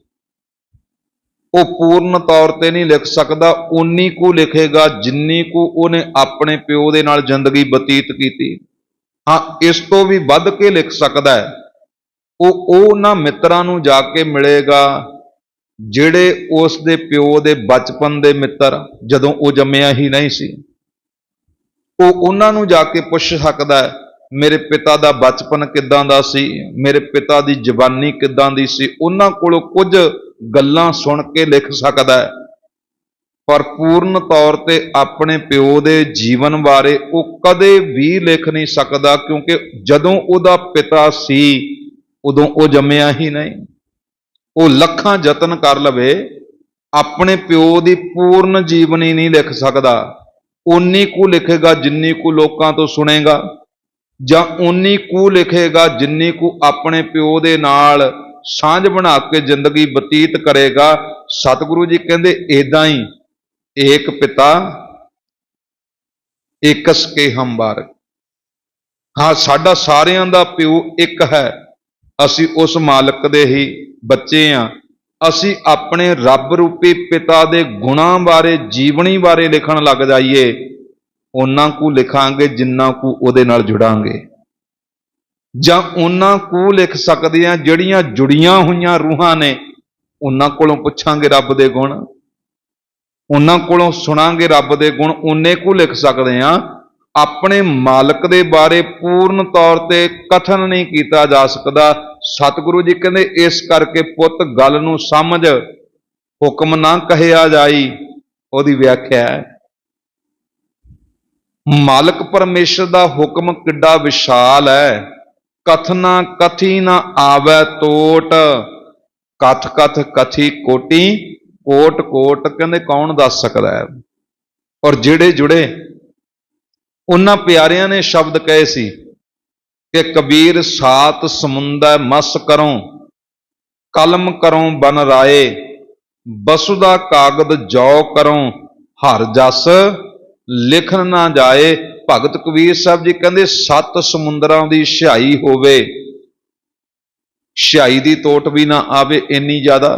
ਉਹ ਪੂਰਨ ਤੌਰ ਤੇ ਨਹੀਂ ਲਿਖ ਸਕਦਾ ਉਨੀ ਕੁ ਲਿਖੇਗਾ ਜਿੰਨੀ ਕੁ ਉਹਨੇ ਆਪਣੇ ਪਿਓ ਦੇ ਨਾਲ ਜ਼ਿੰਦਗੀ ਬਤੀਤ ਕੀਤੀ। ਹਾਂ, ਇਸ ਤੋਂ ਵੀ ਵੱਧ ਕੇ ਲਿਖ ਸਕਦਾ ਹੈ। ਉਹ ਉਹਨਾਂ ਮਿੱਤਰਾਂ ਨੂੰ ਜਾ ਕੇ ਮਿਲੇਗਾ ਜਿਹੜੇ ਉਸ ਦੇ ਪਿਓ ਦੇ ਬਚਪਨ ਦੇ ਮਿੱਤਰ, ਜਦੋਂ ਉਹ ਜੰਮਿਆ ਹੀ ਨਹੀਂ ਸੀ। ਉਹ ਉਹਨਾਂ ਨੂੰ ਜਾ ਕੇ ਪੁੱਛ ਸਕਦਾ ਹੈ, ਮੇਰੇ ਪਿਤਾ ਦਾ ਬਚਪਨ ਕਿੱਦਾਂ ਦਾ ਸੀ? ਮੇਰੇ ਪਿਤਾ ਦੀ ਜਵਾਨੀ ਕਿੱਦਾਂ ਦੀ ਸੀ? ਉਹਨਾਂ ਕੋਲੋਂ ਕੁਝ ਗੱਲਾਂ ਸੁਣ ਕੇ ਲਿਖ ਸਕਦਾ ਹੈ। ਪਰ ਪੂਰਨ ਤੌਰ ਤੇ ਆਪਣੇ ਪਿਓ ਦੇ ਜੀਵਨ ਬਾਰੇ ਉਹ ਕਦੇ ਵੀ ਲਿਖ ਨਹੀਂ ਸਕਦਾ, ਕਿਉਂਕਿ ਜਦੋਂ ਉਹਦਾ ਪਿਤਾ ਸੀ, ਉਦੋਂ ਉਹ ਜੰਮਿਆ ਹੀ ਨਹੀਂ। ਉਹ ਲੱਖਾਂ ਯਤਨ ਕਰ ਲਵੇ, ਆਪਣੇ ਪਿਓ ਦੀ ਪੂਰਨ ਜੀਵਨੀ ਨਹੀਂ ਲਿਖ ਸਕਦਾ। ਉਨੀ ਕੁ ਲਿਖੇਗਾ ਜਿੰਨੀ ਕੁ ਲੋਕਾਂ ਤੋਂ ਸੁਣੇਗਾ, ਜਾਂ ਉਨੀ ਕੁ ਲਿਖੇਗਾ ਜਿੰਨੀ ਕੁ ਆਪਣੇ ਪਿਓ ਦੇ ਨਾਲ ਸਾਂਝ ਬਣਾ ਕੇ ਜ਼ਿੰਦਗੀ ਬਤੀਤ ਕਰੇਗਾ। ਸਤਿਗੁਰੂ ਜੀ ਕਹਿੰਦੇ, ਏਦਾਂ ਹੀ ਏਕ ਪਿਤਾ ਇਕਸ ਕੇ ਹਮ ਹਾਂ, ਸਾਡਾ ਸਾਰਿਆਂ ਦਾ ਪਿਓ ਇੱਕ ਹੈ। ਅਸੀਂ ਉਸ ਮਾਲਕ ਦੇ ਹੀ ਬੱਚੇ ਆ। ਅਸੀਂ ਆਪਣੇ ਰੱਬ ਰੂਪੀ ਪਿਤਾ ਦੇ ਗੁਣਾਂ ਬਾਰੇ, ਜੀਵਨੀ ਬਾਰੇ ਲਿਖਣ ਲੱਗ ਜਾਈਏ। ਉਹਨਾਂ ਕੁ ਲਿਖਾਂਗੇ, ਜਿੰਨਾ ਕੁ ਉਹਦੇ ਨਾਲ ਜੁੜਾਂਗੇ। ਜਾਂ ਉਹਨਾਂ ਕੁ ਲਿਖ ਸਕਦੇ ਆ ਜਿਹੜੀਆਂ ਜੁੜੀਆਂ ਹੋਈਆਂ ਰੂਹਾਂ ਨੇ, ਉਹਨਾਂ ਕੋਲੋਂ ਪੁੱਛਾਂਗੇ ਰੱਬ ਦੇ ਗੁਣ। ਉਹਨਾਂ ਕੋਲੋਂ ਸੁਣਾਂਗੇ ਰੱਬ ਦੇ ਗੁਣ, ਉਹਨੇ ਕੁ ਲਿਖ ਸਕਦੇ ਆ, ਆਪਣੇ ਮਾਲਕ ਦੇ ਬਾਰੇ ਪੂਰਨ ਤੌਰ ਤੇ ਕਥਨ ਨਹੀਂ ਕੀਤਾ ਜਾ ਸਕਦਾ। ਸਤਿਗੁਰੂ ਜੀ ਕਹਿੰਦੇ, ਇਸ ਕਰਕੇ ਪੁੱਤ ਗੱਲ ਨੂੰ ਸਮਝ, ਹੁਕਮ ਨਾ ਕਹਿਆ ਜਾਈ। ਉਹਦੀ ਵਿਆਖਿਆ ਹੈ। ਮਾਲਕ ਪਰਮੇਸ਼ਰ ਦਾ ਹੁਕਮ ਕਿੱਡਾ ਵਿਸ਼ਾਲ ਹੈ। ਕਥ ਨਾ ਕਥੀ ਨਾ ਆਵੈ ਤੋਟ। ਕਥ ਕਥ ਕਥੀ ਕੋਟੀ, ਕੋਟ ਕੋਟ ਕਹਿੰਦੇ ਕੌਣ ਦੱਸ ਸਕਦਾ ਹੈ? ਔਰ ਜਿਹੜੇ ਜੁੜੇ, ਉਹਨਾਂ ਪਿਆਰਿਆਂ ਨੇ ਸ਼ਬਦ ਕਹੇ ਸੀ ਕਿ ਕਬੀਰ ਸਾਤ ਸਮੁੰਦਰ ਮਸ ਕਰੋ, ਕਲਮ ਕਰੋ ਬਨ ਰਾਏ ਬਸੁਦਾ ਕਾਗਦ ਜੌ ਕਰੋ, ਹਰ ਜਸ ਲਿਖਣ ਨਾ ਜਾਏ ਭਗਤ ਕਬੀਰ ਸਾਹਿਬ ਜੀ ਕਹਿੰਦੇ, ਸੱਤ ਸਮੁੰਦਰਾਂ ਦੀ ਛਾਈ ਹੋਵੇ ਛਾਈ ਦੀ ਤੋਟ ਵੀ ਨਾ ਆਵੇ ਇੰਨੀ ਜ਼ਿਆਦਾ।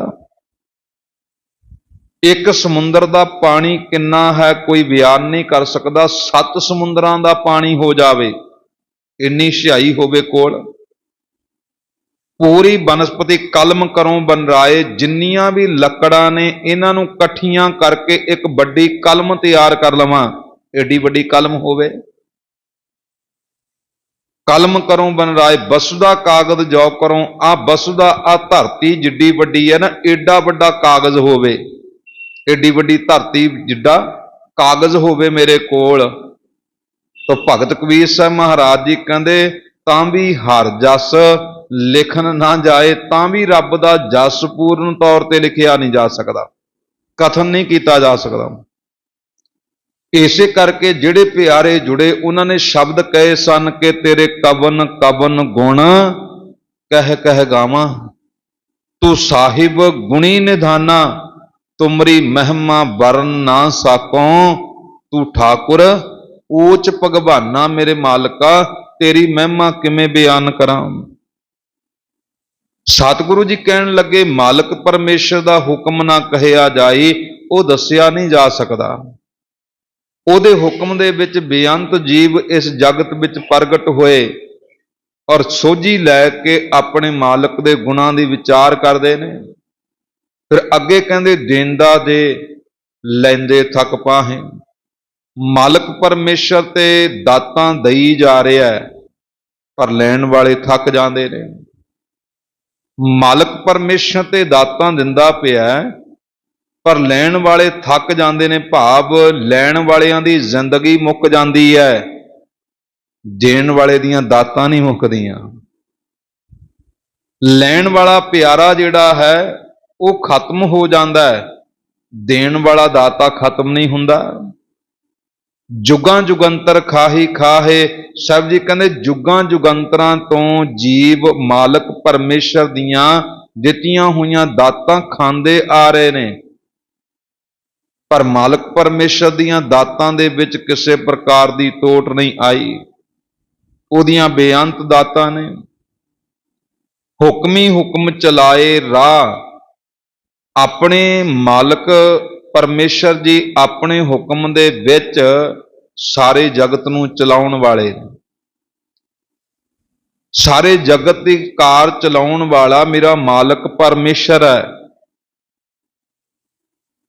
ਇੱਕ ਸਮੁੰਦਰ ਦਾ ਪਾਣੀ ਕਿੰਨਾ ਹੈ ਕੋਈ ਬਿਆਨ ਨਹੀਂ ਕਰ ਸਕਦਾ, ਸੱਤ ਸਮੁੰਦਰਾਂ ਦਾ ਪਾਣੀ ਹੋ ਜਾਵੇ, ਇੰਨੀ ਛਾਈ ਹੋਵੇ ਕੋਲ। ਪੂਰੀ ਬਨਸਪਤੀ ਕਲਮ ਕਰੋ ਬਨਰਾਏ ਜਿੰਨੀਆਂ ਵੀ ਲੱਕੜਾਂ ਨੇ, ਇਹਨਾਂ ਨੂੰ ਇਕੱਠੀਆਂ ਕਰਕੇ ਇੱਕ ਵੱਡੀ ਕਲਮ ਤਿਆਰ ਕਰ ਲਵਾਂ। ਏਡੀ ਵੱਡੀ ਕਲਮ ਹੋਵੇ। ਕਲਮ ਕਰੋ ਬਨਰਾਏ ਬਸੁਦਾ ਕਾਗਜ਼ ਜੋ ਕਰੋ। ਆ ਬਸੁਦਾ, ਆ ਧਰਤੀ ਜਿੱਡੀ ਵੱਡੀ ਹੈ ਨਾ, ਏਡਾ ਵੱਡਾ ਕਾਗਜ਼ ਹੋਵੇ। ਏਡੀ ਵੱਡੀ ਧਰਤੀ ਜਿੱਡਾ ਕਾਗਜ਼ ਹੋਵੇ ਮੇਰੇ ਕੋਲ। ਤਾਂ ਭਗਤ ਕਬੀਰ ਸਾਹਿਬ ਮਹਾਰਾਜ ਜੀ ਕਹਿੰਦੇ, ਤਾਂ ਵੀ ਹਰ ਜਸ ਲਿਖਣ ਨਾ ਜਾਏ, ਤਾਂ ਵੀ ਰੱਬ ਦਾ ਜਸ ਪੂਰਨ ਤੌਰ ਤੇ ਲਿਖਿਆ ਨਹੀਂ ਜਾ ਸਕਦਾ। ਕਥਨ ਨਹੀਂ ਕੀਤਾ ਜਾ ਸਕਦਾ। ਇਸੇ ਕਰਕੇ ਜਿਹੜੇ ਪਿਆਰੇ ਜੁੜੇ, ਉਹਨਾਂ ਨੇ ਸ਼ਬਦ ਕਹੇ ਸਨ ਕਿ ਤੇਰੇ ਕਵਨ ਕਵਨ ਗੁਣ ਕਹਿ ਕਹਿ ਗਾਵਾਂ। ਤੂੰ ਸਾਹਿਬ ਗੁਣੀ ਨਿਧਾਨਾ, ਤੁਮਰੀ ਮਹਿਮਾ ਵਰਨ ਨਾ ਸਾਕੋ। ਤੂੰ ਠਾਕੁਰ, ਊਚ ਭਗਵਾਨਾ ਮੇਰੇ ਮਾਲਕਾ, ਤੇਰੀ ਮਹਿਮਾ ਕਿਵੇਂ ਬਿਆਨ ਕਰਾਂ। ਸਤਿਗੁਰੂ ਜੀ ਕਹਿਣ ਲੱਗੇ, ਮਾਲਕ ਪਰਮੇਸ਼ਰ ਦਾ ਹੁਕਮ ਨਾ ਕਹਿਆ ਜਾਏ ਉਹ ਦੱਸਿਆ ਨਹੀਂ ਜਾ ਸਕਦਾ। ਉਹਦੇ ਹੁਕਮ ਦੇ ਵਿੱਚ ਬੇਅੰਤ ਜੀਵ ਇਸ ਜਗਤ ਵਿੱਚ ਪ੍ਰਗਟ ਹੋਏ ਔਰ ਸੋਝੀ ਲੈ ਕੇ ਆਪਣੇ ਮਾਲਕ ਦੇ ਗੁਣਾਂ ਦੀ ਵਿਚਾਰ ਕਰਦੇ ਨੇ। ਫਿਰ ਅੱਗੇ ਕਹਿੰਦੇ ਦੇਂਦਾ ਦੇ ਲੈਂਦੇ ਥੱਕ ਪਾਹੇ। ਮਾਲਕ ਪਰਮੇਸ਼ਰ ਤੇ ਦਾਤਾਂ ਦਈ ਜਾ ਰਿਹਾ ਹੈ ਪਰ ਲੈਣ ਵਾਲੇ ਥੱਕ ਜਾਂਦੇ ਨੇ। ਮਾਲਕ ਪਰਮੇਸ਼ਰ ਤੇ ਦਾਤਾਂ ਦਿੰਦਾ ਪਿਆ ਹੈ, ਪਰ ਲੈਣ ਵਾਲੇ ਥੱਕ ਜਾਂਦੇ ਨੇ ਭਾਵ ਲੈਣ ਵਾਲਿਆਂ ਦੀ ਜ਼ਿੰਦਗੀ ਮੁੱਕ ਜਾਂਦੀ ਹੈ। ਦੇਣ ਵਾਲੇ ਦੀਆਂ ਦਾਤਾਂ ਨਹੀਂ ਮੁੱਕਦੀਆਂ। ਲੈਣ ਵਾਲਾ ਪਿਆਰਾ ਜਿਹੜਾ ਹੈ, ਉਹ ਖਤਮ ਹੋ ਜਾਂਦਾ ਹੈ। ਦੇਣ ਵਾਲਾ ਦਾਤਾ ਖਤਮ ਨਹੀਂ ਹੁੰਦਾ। ਜੁਗਾਂ ਜੁਗੰਤਰ ਖਾਹੀ ਖਾਹੇ, ਸਾਹਿਬ ਜੀ ਕਹਿੰਦੇ ਜੁਗਾਂ ਜੁਗੰਤਰਾਂ ਤੋਂ ਜੀਵ ਮਾਲਕ ਪਰਮੇਸ਼ਰ ਦੀਆਂ ਦਿੱਤੀਆਂ ਹੋਈਆਂ ਦਾਤਾਂ ਖਾਂਦੇ ਆ ਰਹੇ ਨੇ। ਪਰ ਮਾਲਕ ਪਰਮੇਸ਼ਰ ਦੀਆਂ ਦਾਤਾਂ ਦੇ ਵਿੱਚ ਕਿਸੇ ਪ੍ਰਕਾਰ ਦੀ ਟੋਟ ਨਹੀਂ ਆਈ। ਉਹਦੀਆਂ ਬੇਅੰਤ ਦਾਤਾਂ ਨੇ। ਹੁਕਮੀ ਹੁਕਮ ਚਲਾਏ ਰਾਹ। ਆਪਣੇ ਮਾਲਕ ਪਰਮੇਸ਼ਰ ਜੀ ਆਪਣੇ ਹੁਕਮ ਦੇ ਵਿੱਚ ਸਾਰੇ ਜਗਤ ਨੂੰ ਚਲਾਉਣ ਵਾਲੇ ਸਾਰੇ ਜਗਤ ਦੀ ਕਾਰ ਚਲਾਉਣ ਵਾਲਾ ਮੇਰਾ ਮਾਲਕ ਪਰਮੇਸ਼ਰ ਹੈ।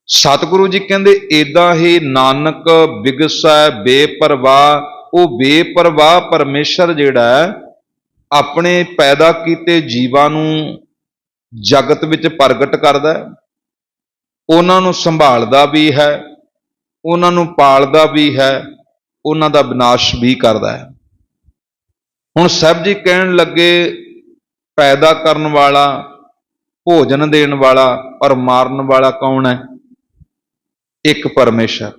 ਸਤਿਗੁਰੂ ਜੀ ਕਹਿੰਦੇ, ਏਦਾਂ ਹੀ ਨਾਨਕ ਬਿਗਸੈ ਬੇਪਰਵਾਹ, ਉਹ ਬੇਪਰਵਾਹ ਪਰਮੇਸ਼ਰ ਜਿਹੜਾ ਹੈ, ਆਪਣੇ ਪੈਦਾ ਕੀਤੇ ਜੀਵਾਂ ਨੂੰ ਜਗਤ ਵਿੱਚ ਪ੍ਰਗਟ ਕਰਦਾ ਉਹਨਾਂ ਨੂੰ ਸੰਭਾਲਦਾ ਵੀ ਹੈ, ਉਹਨਾਂ ਨੂੰ ਪਾਲਦਾ ਵੀ ਹੈ, ਉਹਨਾਂ ਦਾ ਵਿਨਾਸ਼ ਵੀ ਕਰਦਾ ਹੈ। ਹੁਣ ਸਾਹਿਬ ਜੀ ਕਹਿਣ ਲੱਗੇ, ਪੈਦਾ ਕਰਨ ਵਾਲਾ, ਭੋਜਨ ਦੇਣ ਵਾਲਾ ਔਰ ਮਾਰਨ ਵਾਲਾ ਕੌਣ ਹੈ? ਇੱਕ ਪਰਮੇਸ਼ਰ।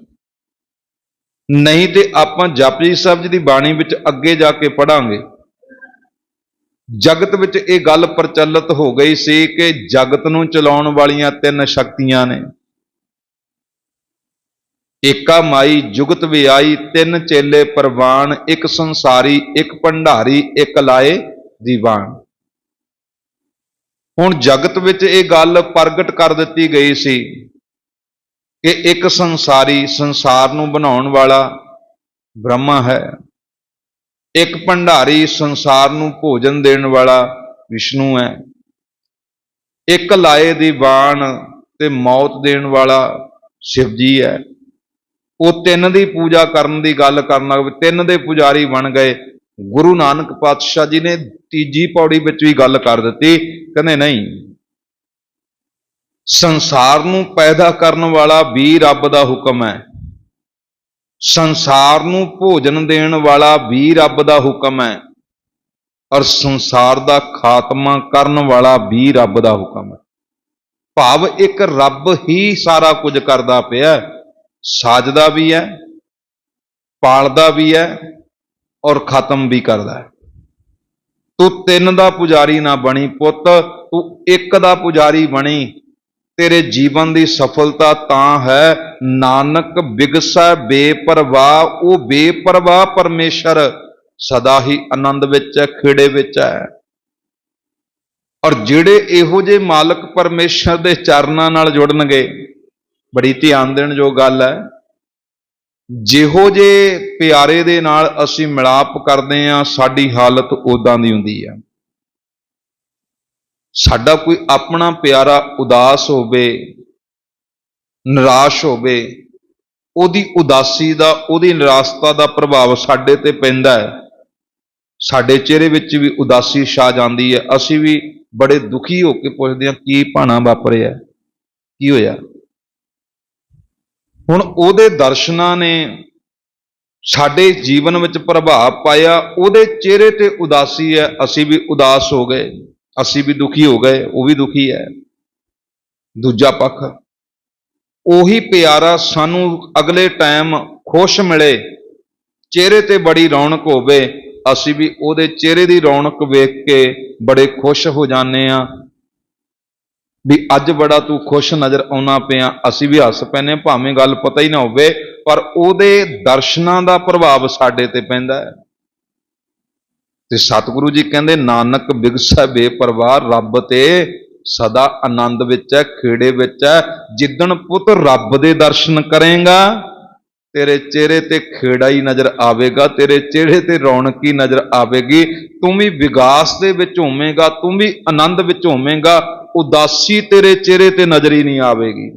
ਨਹੀਂ ਤੇ ਆਪਾਂ ਜਪਜੀ ਸਾਹਿਬ ਜੀ ਦੀ ਬਾਣੀ ਵਿੱਚ ਅੱਗੇ ਜਾ ਕੇ ਪੜਾਂਗੇ ਜਗਤ ਵਿੱਚ ਇਹ ਗੱਲ ਪ੍ਰਚਲਿਤ ਹੋ ਗਈ ਸੀ ਕਿ ਜਗਤ ਨੂੰ ਚਲਾਉਣ ਵਾਲੀਆਂ ਤਿੰਨ ਸ਼ਕਤੀਆਂ ਨੇ। ਏਕਾ ਮਾਈ, ਜੁਗਤ ਵਿਆਈ, ਤਿੰਨ ਚੇਲੇ ਪ੍ਰਵਾਨ, ਇੱਕ ਸੰਸਾਰੀ, ਇੱਕ ਭੰਡਾਰੀ, ਇੱਕ ਲਾਏ ਦੀਵਾਨ। ਹੁਣ ਜਗਤ ਵਿੱਚ ਇਹ ਗੱਲ ਪ੍ਰਗਟ ਕਰ ਦਿੱਤੀ ਗਈ ਸੀ। ਕਿ ਇੱਕ ਸੰਸਾਰੀ ਸੰਸਾਰ ਨੂੰ ਬਣਾਉਣ ਵਾਲਾ ਬ੍ਰਹਮਾ ਹੈ। ਇੱਕ ਭੰਡਾਰੀ ਸੰਸਾਰ ਨੂੰ ਭੋਜਨ ਦੇਣ ਵਾਲਾ ਵਿਸ਼ਨੂੰ ਹੈ। ਇੱਕ ਲਾਏ ਦੀ ਬਾਣ ਤੇ ਮੌਤ ਦੇਣ ਵਾਲਾ ਸ਼ਿਵਜੀ ਹੈ। ਉਹ ਤਿੰਨ ਦੀ ਪੂਜਾ ਕਰਨ ਦੀ ਗੱਲ ਕਰਨ ਲੱਗ ਪਏ। ਤਿੰਨ ਦੇ ਪੁਜਾਰੀ ਬਣ ਗਏ। ਗੁਰੂ ਨਾਨਕ ਪਾਤਸ਼ਾਹ ਜੀ ਨੇ ਤੀਜੀ ਪੌੜੀ ਵਿੱਚ ਵੀ ਗੱਲ ਕਰ ਦਿੱਤੀ। ਕਹਿੰਦੇ ਨਹੀਂ ਸੰਸਾਰ ਨੂੰ ਪੈਦਾ ਕਰਨ ਵਾਲਾ ਵੀ ਰੱਬ ਦਾ ਹੁਕਮ ਹੈ। ਸੰਸਾਰ ਨੂੰ ਭੋਜਨ ਦੇਣ ਵਾਲਾ ਵੀ ਰੱਬ ਦਾ ਹੁਕਮ ਹੈ। ਔਰ ਸੰਸਾਰ ਦਾ ਖਾਤਮਾ ਕਰਨ ਵਾਲਾ ਵੀ ਰੱਬ ਦਾ ਹੁਕਮ ਹੈ। ਭਾਵ ਇੱਕ ਰੱਬ ਹੀ ਸਾਰਾ ਕੁਝ ਕਰਦਾ ਪਿਆ ਸਾਜਦਾ ਵੀ ਹੈ, ਪਾਲਦਾ ਵੀ ਹੈ ਔਰ ਖਤਮ ਵੀ ਕਰਦਾ ਹੈ। ਤੂੰ ਤਿੰਨ ਦਾ ਪੁਜਾਰੀ ਨਾ ਬਣੀ ਪੁੱਤ, ਤੂੰ ਇੱਕ ਦਾ ਪੁਜਾਰੀ ਬਣੀ ਤੇਰੇ ਜੀਵਨ ਦੀ ਸਫਲਤਾ ਤਾਂ ਹੈ। ਨਾਨਕ ਬਿਗਸੈ ਬੇਪਰਵਾਹ, ਉਹ ਬੇਪਰਵਾਹ ਪਰਮੇਸ਼ਰ ਸਦਾ ਹੀ ਆਨੰਦ ਵਿੱਚ ਹੈ, ਖੇੜੇ ਵਿੱਚ ਹੈ। ਔਰ ਜਿਹੜੇ ਇਹੋ ਜਿਹੇ ਮਾਲਕ ਪਰਮੇਸ਼ਰ ਦੇ ਚਰਨਾਂ ਨਾਲ ਜੁੜਨਗੇ, ਬੜੀ ਧਿਆਨ ਦੇਣ ਜੋ ਗੱਲ ਹੈ। ਜਿਹੋ ਜੇ ਪਿਆਰੇ ਦੇ ਨਾਲ ਅਸੀਂ ਮਿਲਾਪ ਕਰਦੇ ਆ ਸਾਡੀ ਹਾਲਤ ਉਦਾਂ ਦੀ ਹੁੰਦੀ ਹੈ। ਸਾਡਾ ਕੋਈ ਆਪਣਾ ਪਿਆਰਾ ਉਦਾਸ ਹੋਵੇ, ਨਿਰਾਸ਼ ਹੋਵੇ, ਉਹਦੀ ਉਦਾਸੀ ਦਾ, ਉਹਦੀ ਨਿਰਾਸ਼ਤਾ ਦਾ ਪ੍ਰਭਾਵ ਸਾਡੇ ਤੇ ਪੈਂਦਾ ਹੈ। ਸਾਡੇ ਚਿਹਰੇ ਵਿੱਚ ਵੀ ਉਦਾਸੀ ਛਾ ਜਾਂਦੀ ਹੈ। ਅਸੀਂ ਵੀ ਬੜੇ ਦੁਖੀ ਹੋ ਕੇ ਪੁੱਛਦੇ ਹਾਂ, ਕੀ ਭਾਣਾ ਵਾਪਰਿਆ? ਕੀ ਹੋਇਆ? ਹੁਣ ਉਹਦੇ ਦਰਸ਼ਨਾਂ ਨੇ ਸਾਡੇ ਜੀਵਨ ਵਿੱਚ ਪ੍ਰਭਾਵ ਪਾਇਆ, ਉਹਦੇ ਚਿਹਰੇ ਤੇ ਉਦਾਸੀ ਹੈ, ਅਸੀਂ ਵੀ ਉਦਾਸ ਹੋ ਗਏ। ਅਸੀਂ ਵੀ ਦੁਖੀ ਹੋ ਗਏ, ਉਹ ਵੀ ਦੁਖੀ ਹੈ। ਦੂਜਾ ਪੱਖ, ਉਹੀ ਪਿਆਰਾ ਸਾਨੂੰ ਅਗਲੇ ਟਾਈਮ ਖੁਸ਼ ਮਿਲੇ, ਚਿਹਰੇ ਤੇ ਬੜੀ ਰੌਣਕ ਹੋਵੇ, ਅਸੀਂ ਵੀ ਉਹਦੇ ਚਿਹਰੇ ਦੀ ਰੌਣਕ ਵੇਖ ਕੇ ਬੜੇ ਖੁਸ਼ ਹੋ ਜਾਂਦੇ ਆ ਵੀ ਅੱਜ ਬੜਾ ਤੂੰ ਖੁਸ਼ ਨਜ਼ਰ ਆਉਣਾ ਪਿਆ, ਅਸੀਂ ਵੀ ਹੱਸ ਪੈਨੇ ਭਾਵੇਂ ਗੱਲ ਪਤਾ ਹੀ ਨਾ ਹੋਵੇ, ਪਰ ਉਹਦੇ ਦਰਸ਼ਨਾਂ ਦਾ ਪ੍ਰਭਾਵ ਸਾਡੇ ਤੇ ਪੈਂਦਾ ਹੈ। ਤੇ ਸਤਿਗੁਰੂ ਜੀ ਕਹਿੰਦੇ, ਨਾਨਕ ਬਿਗਸੈ ਬੇਪਰਵਾਹ, ਰੱਬ ਤੇ ਸਦਾ ਆਨੰਦ ਵਿੱਚ ਹੈ, ਖੇੜੇ ਵਿੱਚ ਹੈ। ਜਿੱਦਣ ਪੁੱਤ ਰੱਬ ਦੇ ਦਰਸ਼ਨ ਕਰੇਗਾ, ਤੇਰੇ ਚਿਹਰੇ ਤੇ ਖੇੜਾ ਹੀ ਨਜ਼ਰ ਆਵੇਗਾ, ਤੇਰੇ ਚਿਹਰੇ ਤੇ ਰੌਣਕ ਹੀ ਨਜ਼ਰ ਆਵੇਗੀ। ਤੂੰ ਵੀ ਵਿਗਾਸ ਦੇ ਵਿੱਚ ਹੋਵੇਂਗਾ, ਤੂੰ ਵੀ ਆਨੰਦ ਵਿੱਚ ਹੋਵੇਂਗਾ, ਉਦਾਸੀ ਤੇਰੇ ਚਿਹਰੇ ਤੇ ਨਜ਼ਰ ਹੀ ਨਹੀਂ ਆਵੇਗੀ।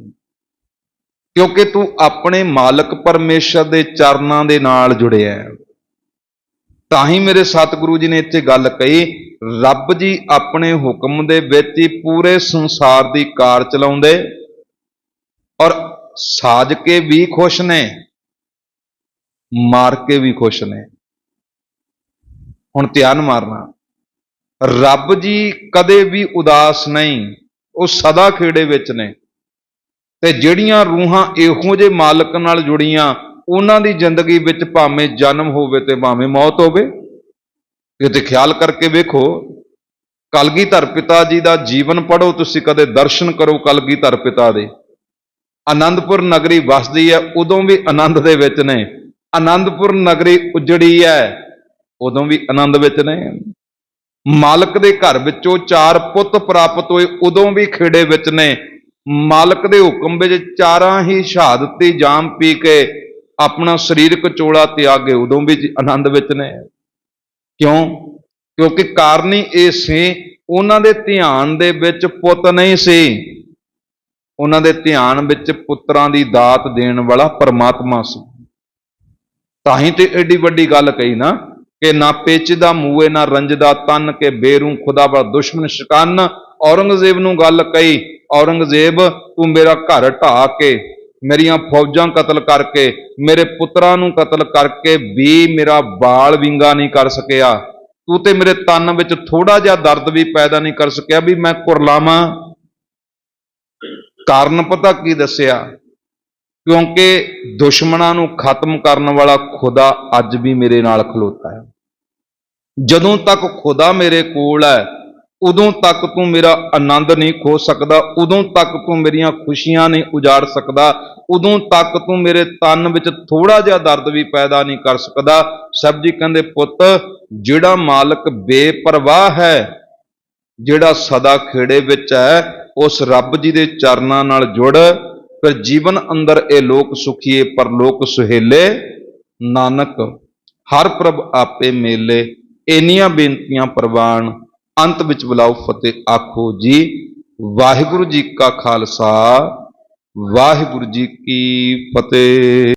ਕਿਉਂਕਿ ਤੂੰ ਆਪਣੇ ਮਾਲਕ ਪਰਮੇਸ਼ਰ ਦੇ ਚਰਨਾਂ ਦੇ ਨਾਲ ਜੁੜਿਆ ਹੈ। ਤਾਂ ਹੀ ਮੇਰੇ ਸਤਿਗੁਰੂ ਜੀ ਨੇ ਇੱਥੇ ਗੱਲ ਕਹੀ, ਰੱਬ ਜੀ ਆਪਣੇ ਹੁਕਮ ਦੇ ਵਿੱਚ ਹੀ ਪੂਰੇ ਸੰਸਾਰ ਦੀ ਕਾਰ ਚਲਾਉਂਦੇ ਔਰ ਸਾਜ ਕੇ ਵੀ ਖੁਸ਼ ਨੇ, ਮਾਰ ਕੇ ਵੀ ਖੁਸ਼ ਨੇ। ਹੁਣ ਧਿਆਨ ਮਾਰਨਾ, ਰੱਬ ਜੀ ਕਦੇ ਵੀ ਉਦਾਸ ਨਹੀਂ, ਉਹ ਸਦਾ ਖੇੜੇ ਵਿੱਚ ਨੇ। ਤੇ ਜਿਹੜੀਆਂ ਰੂਹਾਂ ਇਹੋ ਜਿਹੇ ਮਾਲਕ ਨਾਲ ਜੁੜੀਆਂ ਉਹਨਾਂ ਦੀ ਜ਼ਿੰਦਗੀ ਵਿੱਚ ਭਾਵੇਂ ਜਨਮ ਹੋਵੇ ਤੇ ਭਾਵੇਂ ਮੌਤ ਹੋਵੇ ਕਿਤੇ ਖਿਆਲ ਕਰਕੇ ਵੇਖੋ, ਕਲਗੀਧਰ ਪਿਤਾ ਜੀ ਦਾ ਜੀਵਨ ਪੜੋ ਤੁਸੀਂ ਕਦੇ ਦਰਸ਼ਨ ਕਰੋ ਕਲਗੀਧਰ ਪਿਤਾ ਦੇ। ਆਨੰਦਪੁਰ ਨਗਰੀ ਵਸਦੀ ਹੈ, ਉਦੋਂ ਵੀ ਆਨੰਦ ਦੇ ਵਿੱਚ ਨੇ। ਆਨੰਦਪੁਰ ਨਗਰੀ ਉਜੜੀ ਹੈ, ਉਦੋਂ ਵੀ ਆਨੰਦ ਵਿੱਚ ਨੇ। ਮਾਲਕ ਦੇ ਘਰ ਵਿੱਚੋਂ ਚਾਰ ਪੁੱਤ ਪ੍ਰਾਪਤ ਹੋਏ, ਉਦੋਂ ਵੀ ਖੇੜੇ ਵਿੱਚ ਨੇ। ਮਾਲਕ ਦੇ ਹੁਕਮ ਵਿੱਚ ਚਾਰਾਂ ਹੀ ਸ਼ਹਾਦਤੀ ਜਾਮ ਪੀ ਕੇ ਆਪਣਾ ਸਰੀਰਕ ਚੋਲਾ ਤਿਆਗੇ ਉਦੋਂ ਵੀ ਆਨੰਦ ਵਿੱਚ ਨੇ। ਕਿਉਂ? ਕਿਉਂਕਿ ਕਾਰਨੀ ਇਹ ਸੀ, ਉਹਨਾਂ ਦੇ ਧਿਆਨ ਦੇ ਵਿੱਚ ਪੁੱਤ ਨਹੀਂ ਸੀ। ਉਹਨਾਂ ਦੇ ਧਿਆਨ ਵਿੱਚ ਪੁੱਤਰਾਂ ਦੀ ਦਾਤ ਦੇਣ ਵਾਲਾ ਪਰਮਾਤਮਾ ਸੀ। ਤਾਂ ਹੀ ਤੇ ਐਡੀ ਵੱਡੀ ਗੱਲ ਕਹੀ ਨਾ ਕਿ ਨਾ ਪੇਚਦਾ ਮੂਏ ਨਾ ਰੰਜਦਾ ਤਨ ਕੇ ਬੇਰੂ ਖੁਦਾ ਬਾ ਦੁਸ਼ਮਨ ਸ਼ਿਕਨ। ਔਰੰਗਜ਼ੇਬ ਨੂੰ ਗੱਲ ਕਹੀ, ਔਰੰਗਜ਼ੇਬ, ਤੂੰ ਮੇਰਾ ਘਰ ਢਾ ਕੇ ਮੇਰੀਆਂ ਫੌਜਾਂ ਕਤਲ ਕਰਕੇ, ਮੇਰੇ ਪੁੱਤਰਾਂ ਨੂੰ ਕਤਲ ਕਰਕੇ ਵੀ ਮੇਰਾ ਬਾਲ ਵਿੰਗਾ ਨਹੀਂ ਕਰ ਸਕਿਆ। ਤੂੰ ਤੇ ਮੇਰੇ ਤਨ ਵਿੱਚ ਥੋੜਾ ਜਿਹਾ ਦਰਦ ਵੀ ਪੈਦਾ ਨਹੀਂ ਕਰ ਸਕਿਆ ਵੀ ਮੈਂ ਕੁਰਲਾਵਾਂ ਕਾਰਨ ਪਤਾ ਕੀ ਦੱਸਿਆ? ਕਿਉਂਕਿ ਦੁਸ਼ਮਣਾਂ ਨੂੰ ਖਤਮ ਕਰਨ ਵਾਲਾ ਖੁਦਾ ਅੱਜ ਵੀ ਮੇਰੇ ਨਾਲ ਖਲੋਤਾ ਹੈ। ਜਦੋਂ ਤੱਕ ਖੁਦਾ ਮੇਰੇ ਕੋਲ ਹੈ ਉਦੋਂ ਤੱਕ ਤੂੰ ਮੇਰਾ ਆਨੰਦ ਨਹੀਂ ਖੋ ਸਕਦਾ, ਉਦੋਂ ਤੱਕ ਤੂੰ ਮੇਰੀਆਂ ਖੁਸ਼ੀਆਂ ਨਹੀਂ ਉਜਾੜ ਸਕਦਾ, ਉਦੋਂ ਤੱਕ ਤੂੰ ਮੇਰੇ ਤਨ ਵਿੱਚ ਥੋੜਾ ਜਿਹਾ ਦਰਦ ਵੀ ਪੈਦਾ ਨਹੀਂ ਕਰ ਸਕਦਾ। ਸਭ ਜੀ ਕਹਿੰਦੇ, ਪੁੱਤ, ਜਿਹੜਾ ਮਾਲਕ ਬੇਪਰਵਾਹ ਹੈ, ਜਿਹੜਾ ਸਦਾ ਖੇੜੇ ਵਿੱਚ ਹੈ, ਉਸ ਰੱਬ ਜੀ ਦੇ ਚਰਨਾਂ ਨਾਲ ਜੁੜ, ਫਿਰ ਜੀਵਨ ਅੰਦਰ ਇਹ ਲੋਕ ਸੁਖੀਏ ਪਰਲੋਕ ਸੁਹੇਲੇ, ਨਾਨਕ, ਹਰ ਪ੍ਰਭ ਆਪੇ ਮੇਲੇ, ਇੰਨੀਆਂ ਬੇਨਤੀਆਂ ਪ੍ਰਵਾਨ ਅੰਤ ਵਿੱਚ ਬੁਲਾਓ ਫਤਿਹ। ਆਖੋ ਜੀ ਵਾਹਿਗੁਰੂ ਜੀ ਕਾ ਖਾਲਸਾ ਵਾਹਿਗੁਰੂ ਜੀ ਕੀ ਫਤਿਹ।